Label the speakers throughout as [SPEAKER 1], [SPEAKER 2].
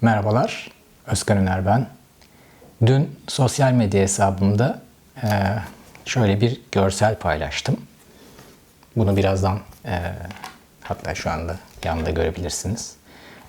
[SPEAKER 1] Merhabalar, Özkan Öner ben. Dün sosyal medya hesabımda eee, şöyle bir görsel paylaştım. Bunu birazdan eee, hatta şu anda yanında görebilirsiniz.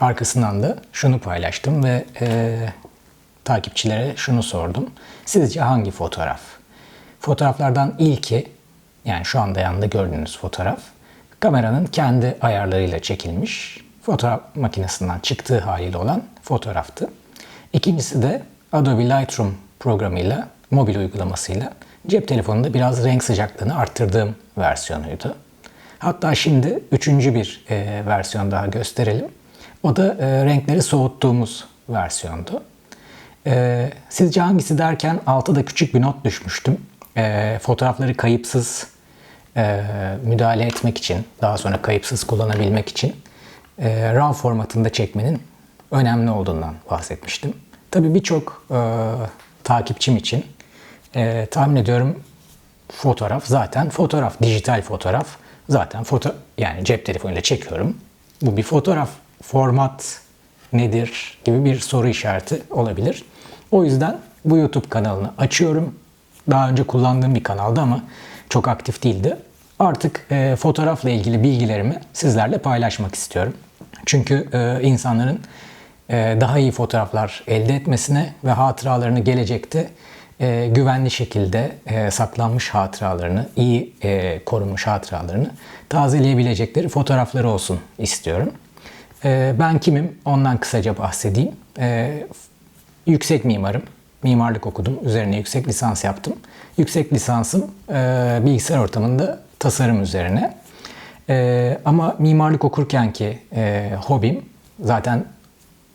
[SPEAKER 1] Arkasından da şunu paylaştım ve eee, takipçilere şunu sordum. Sizce hangi fotoğraf? Fotoğraflardan ilki, yani şu anda yanında gördüğünüz fotoğraf, kameranın kendi ayarlarıyla çekilmiş, fotoğraf makinesinden çıktığı haliyle olan fotoğraftı. İkincisi de Adobe Lightroom programıyla, mobil uygulamasıyla cep telefonunda biraz renk sıcaklığını arttırdığım versiyonuydu. Hatta şimdi üçüncü bir e, versiyon daha gösterelim. O da e, renkleri soğuttuğumuz versiyondu. Ee, sizce hangisi derken altta da küçük bir not düşmüştüm. Ee, fotoğrafları kayıpsız e, müdahale etmek için, daha sonra kayıpsız kullanabilmek için e, RAW formatında çekmenin önemli olduğundan bahsetmiştim. Tabii birçok e, takipçim için e, tahmin ediyorum fotoğraf zaten fotoğraf, dijital fotoğraf zaten foto yani cep telefonuyla çekiyorum. Bu bir fotoğraf. Format nedir gibi bir soru işareti olabilir. O yüzden bu YouTube kanalını açıyorum. Daha önce kullandığım bir kanaldı ama çok aktif değildi. Artık e, fotoğrafla ilgili bilgilerimi sizlerle paylaşmak istiyorum. Çünkü e, insanların e, daha iyi fotoğraflar elde etmesine ve hatıralarını gelecekte e, güvenli şekilde e, saklanmış hatıralarını, iyi e, korunmuş hatıralarını tazeleyebilecekleri fotoğrafları olsun istiyorum. E, ben kimim? Ondan kısaca bahsedeyim. E, yüksek mimarım. Mimarlık okudum. Üzerine yüksek lisans yaptım. Yüksek lisansım e, bilgisayar ortamında tasarım üzerine. E, ama mimarlık okurken ki e, hobim zaten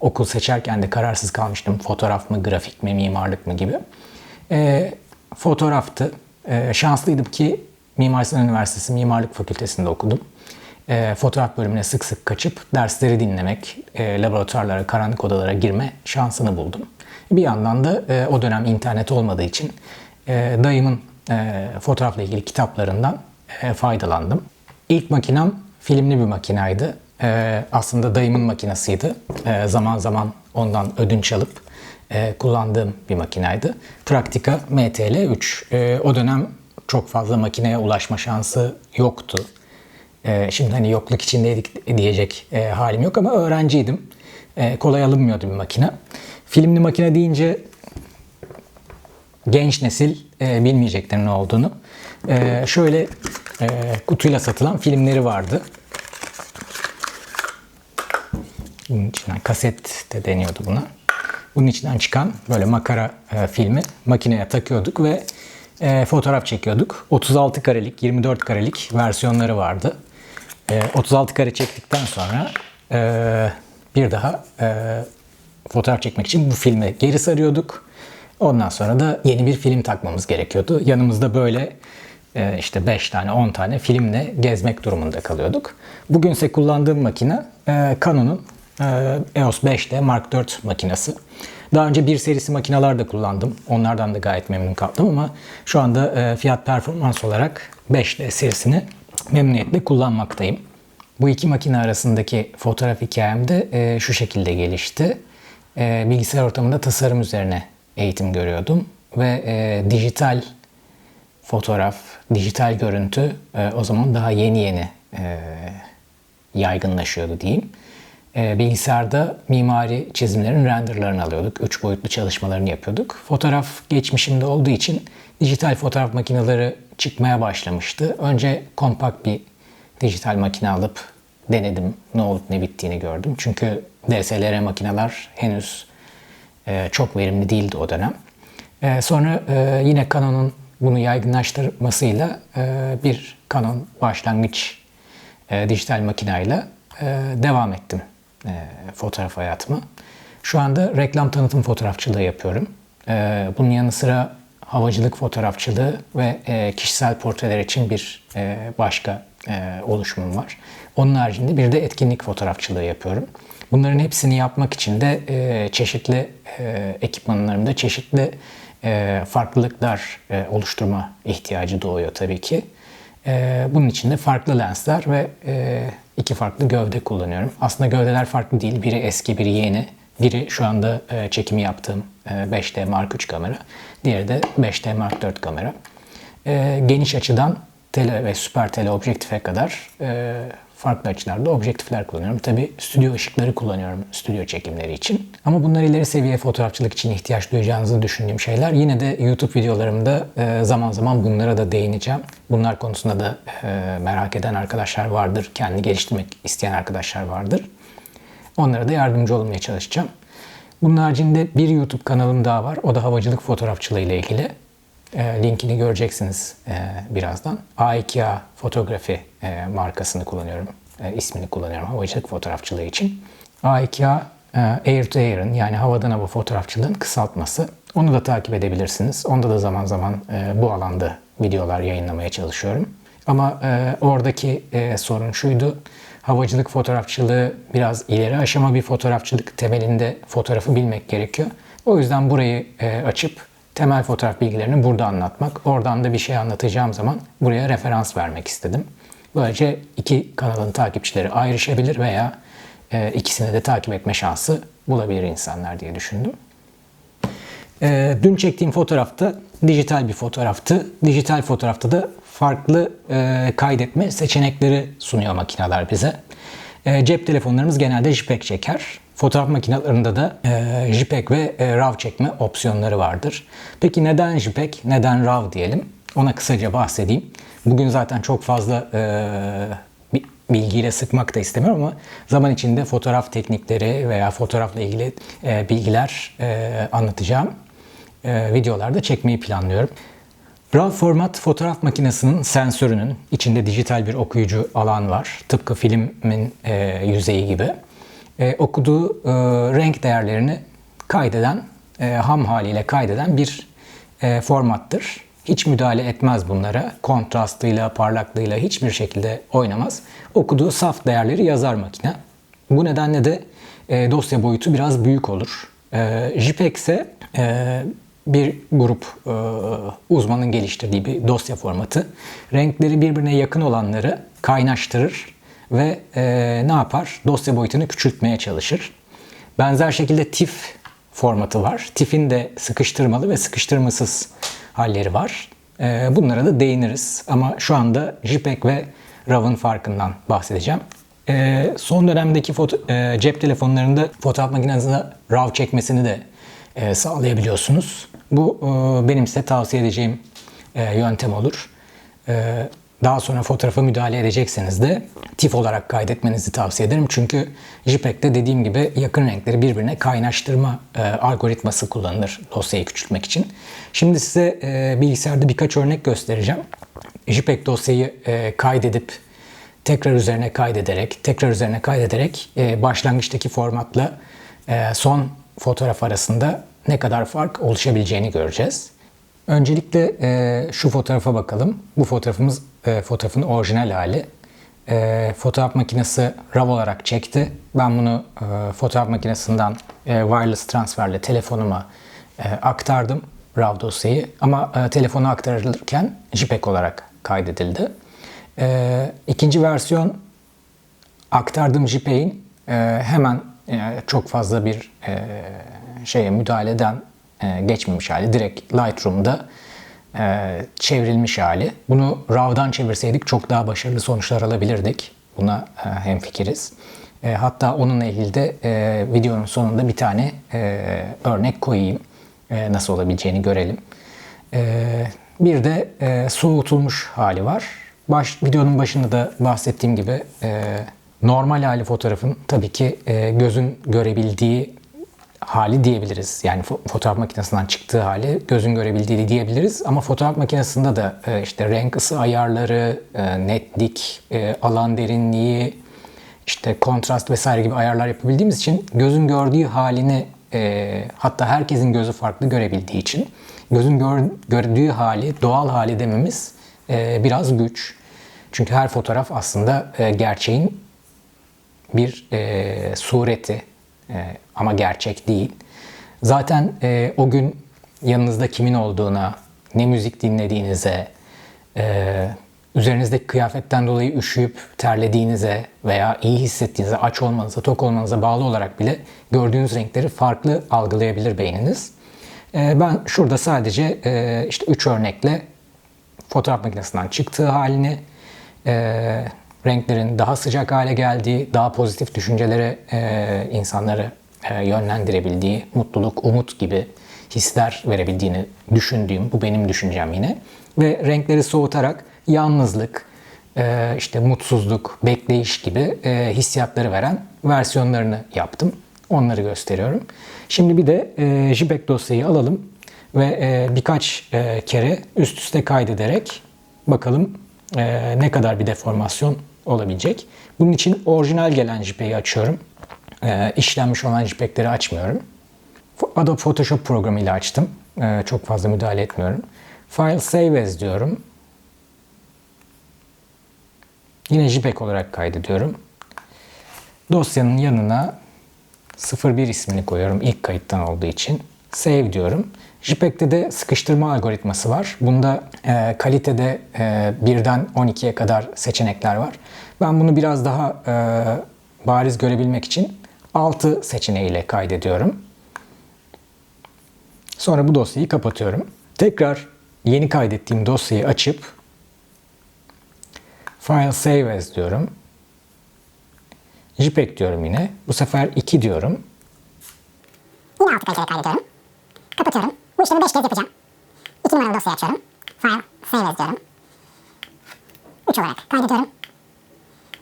[SPEAKER 1] okul seçerken de kararsız kalmıştım. Fotoğraf mı, grafik mi, mimarlık mı gibi. E, fotoğraftı. E, şanslıydım ki Mimar Sinan Üniversitesi Mimarlık Fakültesi'nde okudum. E, fotoğraf bölümüne sık sık kaçıp dersleri dinlemek, e, laboratuvarlara, karanlık odalara girme şansını buldum. Bir yandan da e, o dönem internet olmadığı için e, dayımın e, fotoğrafla ilgili kitaplarından e, faydalandım. İlk makinem filmli bir makinaydı. E, aslında dayımın makinasıydı. E, zaman zaman ondan ödünç alıp kullandığım bir makinaydı. Praktika MTL3. E, o dönem çok fazla makineye ulaşma şansı yoktu. Şimdi hani yokluk içindeydik diyecek halim yok ama öğrenciydim. Kolay alınmıyordu bir makine. Filmli makine deyince genç nesil e, ne olduğunu. E, şöyle e, kutuyla satılan filmleri vardı. Bunun içinden kaset de deniyordu buna. Bunun içinden çıkan böyle makara e, filmi makineye takıyorduk ve e, fotoğraf çekiyorduk. 36 karelik, 24 karelik versiyonları vardı. E, 36 kare çektikten sonra e, bir daha e, fotoğraf çekmek için bu filme geri sarıyorduk. Ondan sonra da yeni bir film takmamız gerekiyordu. Yanımızda böyle e, işte 5 tane 10 tane filmle gezmek durumunda kalıyorduk. Bugünse kullandığım makine e, Canon'un e, EOS 5D Mark IV makinesi. Daha önce bir serisi makineler de kullandım. Onlardan da gayet memnun kaldım ama şu anda e, fiyat performans olarak 5D serisini memnuniyetle kullanmaktayım. Bu iki makine arasındaki fotoğraf hikayem de e, şu şekilde gelişti. E, bilgisayar ortamında tasarım üzerine eğitim görüyordum ve e, dijital fotoğraf, dijital görüntü e, o zaman daha yeni yeni e, yaygınlaşıyordu diyeyim. E, bilgisayarda mimari çizimlerin renderlarını alıyorduk. Üç boyutlu çalışmalarını yapıyorduk. Fotoğraf geçmişimde olduğu için dijital fotoğraf makineleri çıkmaya başlamıştı. Önce kompakt bir dijital makine alıp denedim. Ne olup ne bittiğini gördüm. Çünkü DSLR makineler henüz e, çok verimli değildi o dönem. E, sonra e, yine Canon'un bunu yaygınlaştırmasıyla e, bir Canon başlangıç e, dijital makinayla e, devam ettim e, fotoğraf hayatıma. Şu anda reklam tanıtım fotoğrafçılığı yapıyorum. E, bunun yanı sıra havacılık fotoğrafçılığı ve e, kişisel portreler için bir e, başka e, oluşumum var. Onun haricinde bir de etkinlik fotoğrafçılığı yapıyorum. Bunların hepsini yapmak için de e, çeşitli e, ekipmanlarımda çeşitli e, farklılıklar e, oluşturma ihtiyacı doğuyor tabii ki. E, bunun için de farklı lensler ve e, iki farklı gövde kullanıyorum. Aslında gövdeler farklı değil. Biri eski, biri yeni. Biri şu anda e, çekimi yaptığım e, 5D Mark III kamera. Diğeri de 5D Mark IV kamera. E, geniş açıdan tele ve süper tele objektife kadar e, farklı açılarda objektifler kullanıyorum. Tabi stüdyo ışıkları kullanıyorum stüdyo çekimleri için. Ama bunlar ileri seviye fotoğrafçılık için ihtiyaç duyacağınızı düşündüğüm şeyler. Yine de YouTube videolarımda e, zaman zaman bunlara da değineceğim. Bunlar konusunda da e, merak eden arkadaşlar vardır. Kendi geliştirmek isteyen arkadaşlar vardır. Onlara da yardımcı olmaya çalışacağım. Bunun haricinde bir YouTube kanalım daha var. O da havacılık fotoğrafçılığı ile ilgili. E, linkini göreceksiniz e, birazdan. A2A fotoğrafi e, markasını kullanıyorum. E, ismini kullanıyorum havacılık fotoğrafçılığı için. A2A e, Air to Air'ın yani havadan hava fotoğrafçılığın kısaltması. Onu da takip edebilirsiniz. Onda da zaman zaman e, bu alanda videolar yayınlamaya çalışıyorum. Ama e, oradaki e, sorun şuydu. Havacılık fotoğrafçılığı biraz ileri aşama bir fotoğrafçılık. Temelinde fotoğrafı bilmek gerekiyor. O yüzden burayı e, açıp temel fotoğraf bilgilerini burada anlatmak. Oradan da bir şey anlatacağım zaman buraya referans vermek istedim. Böylece iki kanalın takipçileri ayrışabilir veya e, ikisini de takip etme şansı bulabilir insanlar diye düşündüm. E, dün çektiğim fotoğrafta dijital bir fotoğraftı. Dijital fotoğrafta da farklı e, kaydetme seçenekleri sunuyor makineler bize. E, cep telefonlarımız genelde JPEG çeker. Fotoğraf makinelerinde de e, JPEG ve e, RAW çekme opsiyonları vardır. Peki neden JPEG, neden RAW diyelim? Ona kısaca bahsedeyim. Bugün zaten çok fazla e, bilgiyle sıkmak da istemiyorum ama zaman içinde fotoğraf teknikleri veya fotoğrafla ilgili e, bilgiler e, anlatacağım e, videolarda çekmeyi planlıyorum. RAW format fotoğraf makinesinin sensörünün içinde dijital bir okuyucu alan var. Tıpkı filmin e, yüzeyi gibi. E, okuduğu e, renk değerlerini kaydeden, e, ham haliyle kaydeden bir e, formattır. Hiç müdahale etmez bunlara. Kontrastıyla, parlaklığıyla hiçbir şekilde oynamaz. Okuduğu saf değerleri yazar makine. Bu nedenle de e, dosya boyutu biraz büyük olur. E, JPEG ise e, bir grup e, uzmanın geliştirdiği bir dosya formatı. Renkleri birbirine yakın olanları kaynaştırır ve e, ne yapar? Dosya boyutunu küçültmeye çalışır. Benzer şekilde TIFF formatı var. TIFF'in de sıkıştırmalı ve sıkıştırmasız halleri var. E, bunlara da değiniriz. Ama şu anda JPEG ve RAW'ın farkından bahsedeceğim. E, son dönemdeki foto, e, cep telefonlarında fotoğraf makinesinde RAW çekmesini de e, sağlayabiliyorsunuz. Bu e, benim size tavsiye edeceğim e, yöntem olur. E, daha sonra fotoğrafa müdahale edecekseniz de TIFF olarak kaydetmenizi tavsiye ederim. Çünkü JPEG'de dediğim gibi yakın renkleri birbirine kaynaştırma e, algoritması kullanılır dosyayı küçültmek için. Şimdi size e, bilgisayarda birkaç örnek göstereceğim. JPEG dosyayı e, kaydedip tekrar üzerine kaydederek, tekrar üzerine kaydederek e, başlangıçtaki formatla e, son fotoğraf arasında ne kadar fark oluşabileceğini göreceğiz. Öncelikle e, şu fotoğrafa bakalım. Bu fotoğrafımız e, fotoğrafın orijinal hali. E, fotoğraf makinesi RAW olarak çekti. Ben bunu e, fotoğraf makinesinden e, wireless transferle telefonuma e, aktardım RAW dosyayı. Ama e, telefona aktarılırken JPEG olarak kaydedildi. E, ikinci versiyon aktardığım JPEG'in e, hemen e, çok fazla bir e, şeye müdahaleden e, geçmemiş hali. Direkt Lightroom'da e, çevrilmiş hali. Bunu RAW'dan çevirseydik çok daha başarılı sonuçlar alabilirdik. Buna e, hemfikiriz. E, hatta onunla ilgili de videonun sonunda bir tane örnek koyayım. Nasıl olabileceğini görelim. Bir de soğutulmuş hali var. Baş, videonun başında da bahsettiğim gibi e, normal hali fotoğrafın tabii ki e, gözün görebildiği hali diyebiliriz. Yani fotoğraf makinesinden çıktığı hali gözün görebildiği diyebiliriz. Ama fotoğraf makinesinde de e, işte renk ısı ayarları, e, netlik, e, alan derinliği, işte kontrast vesaire gibi ayarlar yapabildiğimiz için gözün gördüğü halini hatta herkesin gözü farklı görebildiği için gözün gör, gördüğü hali, doğal hali dememiz biraz güç. Çünkü her fotoğraf aslında gerçeğin bir sureti, e, ama gerçek değil. Zaten e, o gün yanınızda kimin olduğuna, ne müzik dinlediğinize, e, üzerinizdeki kıyafetten dolayı üşüyüp terlediğinize veya iyi hissettiğinize, aç olmanıza, tok olmanıza bağlı olarak bile gördüğünüz renkleri farklı algılayabilir beyniniz. Ee, ben şurada sadece e, işte üç örnekle fotoğraf makinesinden çıktığı halini, e, renklerin daha sıcak hale geldiği, daha pozitif düşüncelere e, insanları e, yönlendirebildiği, mutluluk, umut gibi hisler verebildiğini düşündüğüm, bu benim düşüncem yine. Ve renkleri soğutarak yalnızlık, e, işte mutsuzluk, bekleyiş gibi e, hissiyatları veren versiyonlarını yaptım. Onları gösteriyorum. Şimdi bir de e, JPEG dosyayı alalım ve e, birkaç e, kere üst üste kaydederek bakalım e, ne kadar bir deformasyon olabilecek. Bunun için orijinal gelen JPEG'i açıyorum. E, işlenmiş olan JPEG'leri açmıyorum. Adobe Photoshop programıyla açtım. E, çok fazla müdahale etmiyorum. File Save As diyorum. Yine JPEG olarak kaydediyorum. Dosyanın yanına 01 ismini koyuyorum ilk kayıttan olduğu için. Save diyorum. JPEG'de de sıkıştırma algoritması var. Bunda e, kalitede e, 1'den 12'ye kadar seçenekler var. Ben bunu biraz daha e, bariz görebilmek için 6 seçeneğiyle kaydediyorum. Sonra bu dosyayı kapatıyorum. Tekrar yeni kaydettiğim dosyayı açıp File Save As diyorum. JPEG diyorum yine. Bu sefer 2 diyorum.
[SPEAKER 2] Yine altı kaliteli kaydediyorum. Kapatıyorum. Bu işlemi 5 kez yapacağım. 2 numaralı dosyayı açıyorum. File, save as diyorum. 3 olarak kaydediyorum.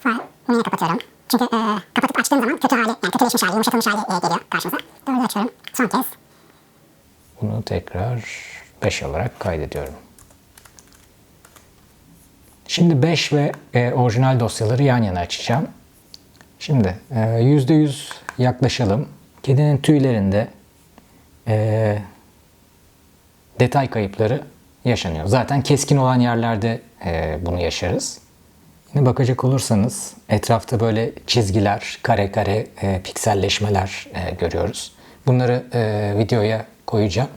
[SPEAKER 2] File, yine kapatıyorum. Çünkü e, kapatıp açtığım zaman kötü hali, yani kötüleşmiş hali, yumuşatılmış hali e, geliyor karşımıza. 4'ü açıyorum. Son kez.
[SPEAKER 1] Bunu tekrar 5 olarak kaydediyorum. Şimdi 5 ve e, orijinal dosyaları yan yana açacağım. Şimdi e, %100 yaklaşalım. Kedinin tüylerinde e, detay kayıpları yaşanıyor. Zaten keskin olan yerlerde e, bunu yaşarız. Yine bakacak olursanız etrafta böyle çizgiler, kare kare e, pikselleşmeler e, görüyoruz. Bunları e, videoya koyacağım.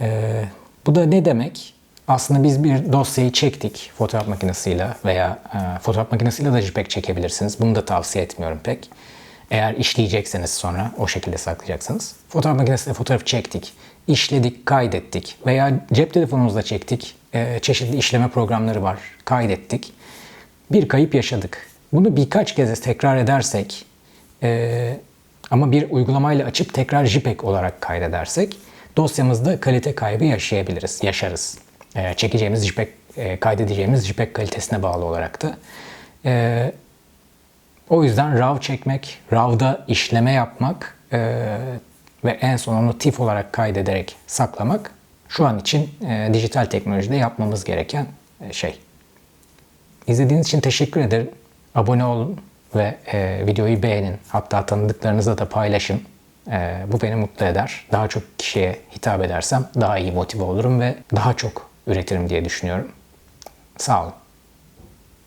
[SPEAKER 1] E, bu da ne demek? Aslında biz bir dosyayı çektik fotoğraf makinesiyle veya e, fotoğraf makinesiyle de JPEG çekebilirsiniz. Bunu da tavsiye etmiyorum pek. Eğer işleyecekseniz sonra o şekilde saklayacaksınız. Fotoğraf makinesiyle fotoğrafı çektik, işledik, kaydettik veya cep telefonumuzla çektik. E, çeşitli işleme programları var, kaydettik. Bir kayıp yaşadık. Bunu birkaç kez tekrar edersek e, ama bir uygulamayla açıp tekrar JPEG olarak kaydedersek dosyamızda kalite kaybı yaşayabiliriz, yaşarız. E, çekeceğimiz JPEG, e, kaydedeceğimiz JPEG kalitesine bağlı olarak da. E, o yüzden RAW çekmek, RAW'da işleme yapmak e, ve en son onu TIFF olarak kaydederek saklamak şu an için e, dijital teknolojide yapmamız gereken e, şey. İzlediğiniz için teşekkür ederim. Abone olun ve e, videoyu beğenin. Hatta tanıdıklarınızla da paylaşın. E, bu beni mutlu eder. Daha çok kişiye hitap edersem daha iyi motive olurum ve daha çok üretirim diye düşünüyorum. Sağ olun.